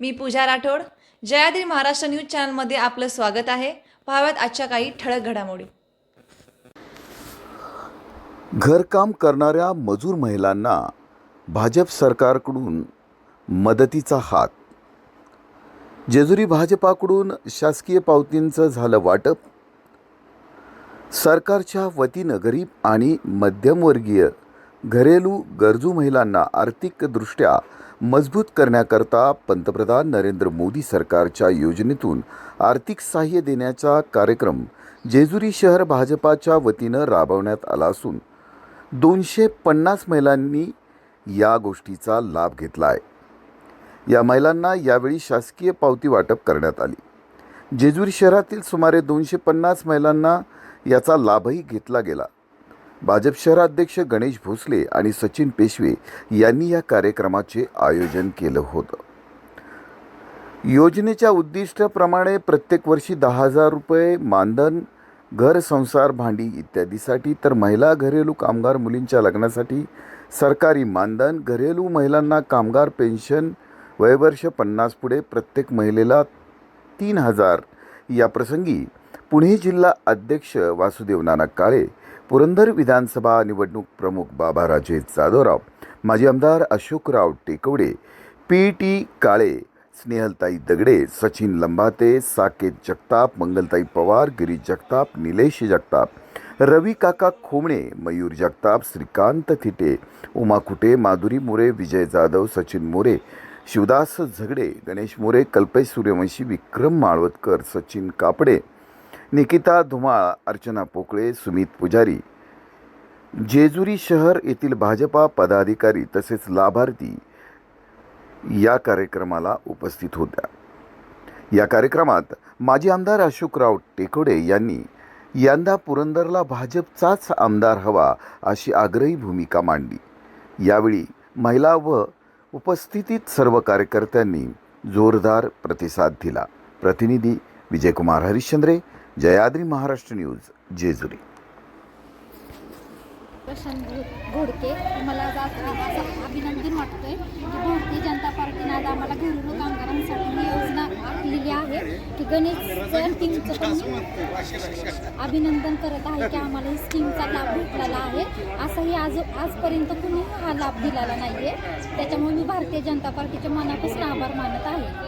मी Pooja Rathod. Jayadri Maharashtra news चॅनलमध्ये आपलं स्वागत आहे. पाहाव्यात आजच्या काही ठळक घडामोडी. घरकाम करणाऱ्या मजूर महिलांना भाजप सरकारकडून मदतीचा हात. जेजुरी भाजपाकडून शासकीय पावतींचं झालं वाटप. सरकारच्या वतीनं गरीब आणि मध्यमवर्गीय घरेलू गरजू महिलांना आर्थिकदृष्ट्या मजबूत करण्याकरता पंतप्रधान नरेंद्र मोदी सरकारच्या योजनेतून आर्थिक सहाय्य देण्याचा कार्यक्रम जेजुरी शहर भाजपाच्या वतीनं राबवण्यात आला असून दोनशे पन्नास महिलांनी या गोष्टीचा लाभ घेतला आहे. या महिलांना यावेळी शासकीय पावती वाटप करण्यात आली. जेजुरी शहरातील सुमारे दोनशे पन्नास महिलांना याचा लाभही घेतला गेला. भाजप शहराध्यक्ष गणेश भोसले आणि सचिन पेशवे यांनी या कार्यक्रमाचे आयोजन केलं होतं. योजनेच्या उद्दिष्टाप्रमाणे प्रत्येक वर्षी दहा हजार रुपये मानधन घर संसार भांडी इत्यादीसाठी तर महिला घरेलू कामगार मुलींच्या लग्नासाठी सरकारी मानधन घरेलू महिलांना कामगार पेन्शन वयवर्ष पन्नास पुढे प्रत्येक महिलेला तीन हजार. या प्रसंगी पुणे जिल्हा अध्यक्ष वासुदेव नाना काळे पुरंदर विधानसभा निवडणूक प्रमुख बाबाराजे जाधवराव माजी आमदार अशोकराव टेकवडे पी टी काळे स्नेहलताई दगडे सचिन लंबाते साकेत जगताप मंगलताई पवार गिरीश जगताप निलेश जगताप रवी काका खोमणे मयूर जगताप श्रीकांत थिटे उमा कुटे माधुरी मोरे विजय जाधव सचिन मोरे शिवदास झगडे गणेश मोरे कल्पेश सूर्यवंशी विक्रम माळवतकर सचिन कापडे निकिता धुमाळ अर्चना पोकळे सुमित पुजारी. जेजुरी शहर येथील भाजपा पदाधिकारी तसेच लाभार्थी या कार्यक्रमाला उपस्थित होत्या. या कार्यक्रमात माजी आमदार अशोकराव टेकोडे यांनी यंदा पुरंदरला भाजपचाच आमदार हवा अशी आग्रही भूमिका मांडली. यावेळी महिला व उपस्थितीत सर्व कार्यकर्त्यांनी जोरदार प्रतिसाद दिला. प्रतिनिधी विजयकुमार हरिश्चंद्रे जयाद्री महाराष्ट्र न्यूज जेजुरी. प्रशांत घोडके मला आज अभिनंदन वाटतोय. की भारतीय जनता पार्टीने आज आम्हाला घरेलू कामगारांसाठी ही योजना आखलेली आहे. की गणेश सर टीमचं पण अभिनंदन करत आहे की आम्हाला ही स्कीमचा लाभ भेटलेला आहे. असंही आज आजपर्यंत कुणी हा लाभ दिलेला नाही आहे त्याच्यामुळे मी भारतीय जनता पार्टीच्या मनापासून आभार मानत आहे.